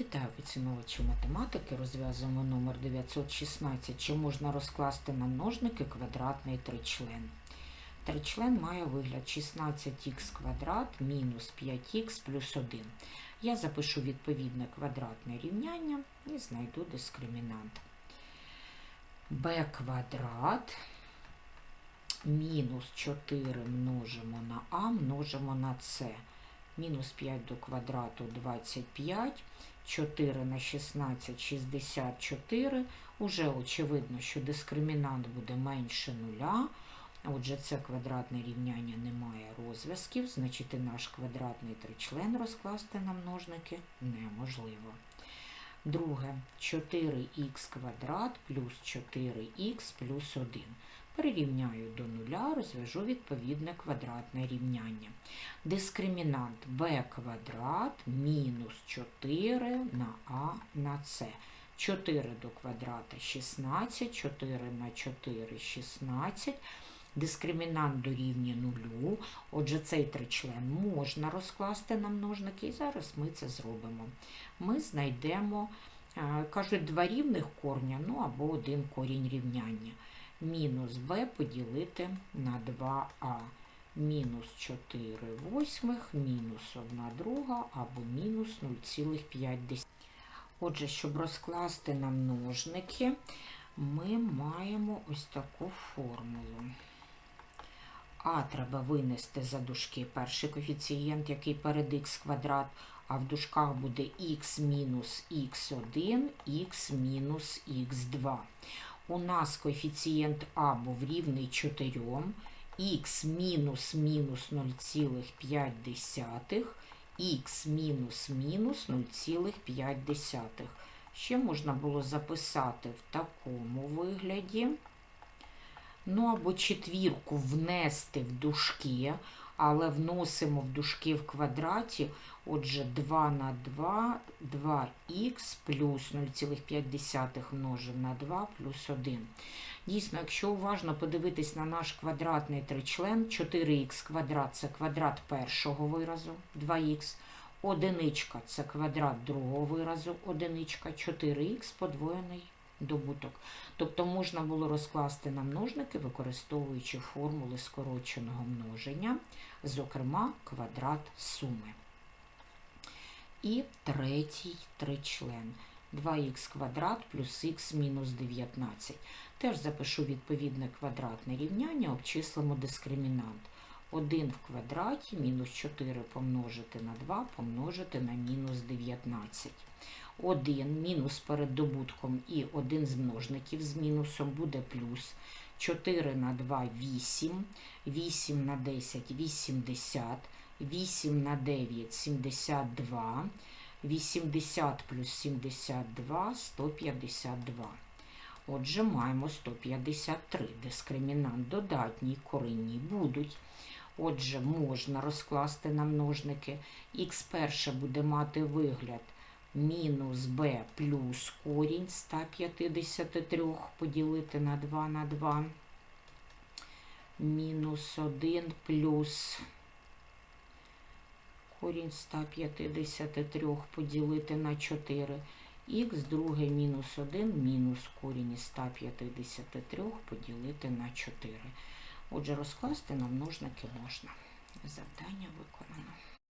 Вітаю поціновувачі математики. Розв'язуємо номер 916. Чи можна розкласти на множники квадратний тричлен? Тричлен має вигляд 16х квадрат мінус 5х плюс 1. Я запишу відповідне квадратне рівняння і знайду дискримінант. b квадрат мінус 4 множимо на а множимо на c. Мінус 5 до квадрату 25, 4 на 16 64. Уже очевидно, що дискримінант буде менше нуля. Отже, це квадратне рівняння не має розв'язків, значить і наш квадратний тричлен розкласти на множники неможливо. Друге, 4х квадрат плюс 4х плюс 1. Прирівняю до нуля, розв'яжу відповідне квадратне рівняння. Дискримінант b квадрат мінус 4 на а на c. 4 до квадрата 16, 4 на 4 16. Дискримінант дорівнює нулю. Отже, цей тричлен можна розкласти на множники, і зараз ми це зробимо. Ми знайдемо, кажуть, два рівних корня, ну або один корінь рівняння мінус b поділити на 2а. Мінус 4 восьмих, мінус 1 друга або мінус 0,5. Отже, щоб розкласти на множники, ми маємо ось таку формулу. А треба винести за дужки перший коефіцієнт, який перед х квадрат, а в дужках буде х мінус х1, х мінус х2 у нас коефіцієнт А був рівний 4, х мінус мінус 0,5, х мінус мінус 0,5. Ще можна було записати в такому вигляді. Ну, або четвірку внести в дужки, але вносимо в дужки в квадраті. Отже, 2 на 2, 2х плюс 0,5 множимо на 2 плюс 1. Дійсно, якщо уважно подивитись на наш квадратний тричлен, 4х квадрат це квадрат першого виразу, 2х. Одиничка це квадрат другого виразу, одиничка, 4х подвоєний добуток. Тобто можна було розкласти на множники, використовуючи формули скороченого множення, зокрема квадрат суми. І третій тричлен. 2х квадрат плюс х мінус 19. Теж запишу відповідне квадратне рівняння, обчислимо дискримінант. 1 в квадраті мінус 4 помножити на 2 помножити на мінус 19. 1 мінус перед добутком і один з множників з мінусом буде плюс. 4 на 2 8, 8 на 10 80, 8 на 9 72, 80 плюс 72 152. Отже, маємо 153. Дискримінант додатній, корінні будуть. Отже, можна розкласти на множники. Х перше буде мати вигляд мінус b плюс корінь 153 поділити на 2 на 2. Мінус 1 плюс корінь 153 поділити на 4. Х друге мінус 1 мінус корінь із 153 поділити на 4. Отже, розкласти нам нужники можна. Завдання виконано.